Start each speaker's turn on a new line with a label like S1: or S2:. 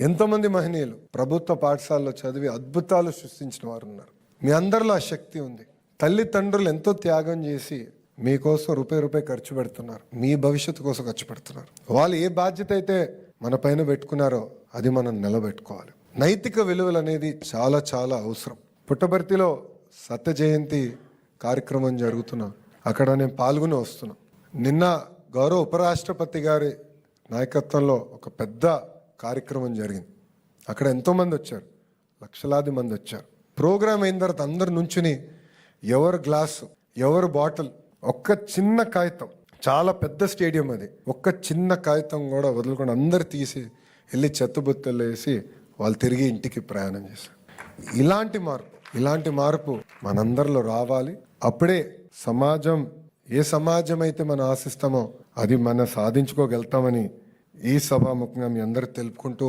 S1: ఎంతోమంది మహనీయులు ప్రభుత్వ పాఠశాలలో చదివి అద్భుతాలు సృష్టించిన వారు ఉన్నారు మీ అందరిలో ఆ శక్తి ఉంది. తల్లిదండ్రులు ఎంతో త్యాగం చేసి మీకోసం రూపాయి రూపాయి ఖర్చు పెడుతున్నారు. మీ భవిష్యత్తు కోసం ఖర్చు పెడుతున్నారు. వాళ్ళు ఏ బాధ్యత అయితే మన పైన పెట్టుకున్నారో అది మనం నిలబెట్టుకోవాలి. నైతిక విలువలు అనేది చాలా చాలా అవసరం. పుట్టబర్తిలో సత్య జయంతి కార్యక్రమం జరుగుతున్నా. అక్కడ నేను పాల్గొని వస్తున్నా. నిన్న గౌరవ ఉపరాష్ట్రపతి గారి నాయకత్వంలో ఒక పెద్ద కార్యక్రమం జరిగింది. అక్కడ ఎంతోమంది వచ్చారు. లక్షలాది మంది వచ్చారు. ప్రోగ్రామ్ అయిన తర్వాత అందరు నుంచుని ఎవరు గ్లాసు ఎవరు బాటిల్ ఒక్క చిన్న కాగితం చాలా పెద్ద స్టేడియం అది. ఒక్క చిన్న కాగితం కూడా వదులుకొని అందరు తీసి వెళ్ళి చెత్తబుత్తలు వేసి వాళ్ళు తిరిగి ఇంటికి ప్రయాణం చేశారు. ఇలాంటి మార్పు ఇలాంటి మార్పు మనందరిలో రావాలి. అప్పుడే సమాజం ఏ సమాజం అయితే మనం ఆశిస్తామో అది మనం సాధించుకోగలుగుతామని ఈ సభాముఖంగా మీ అందరికి తెలుపుకుంటూ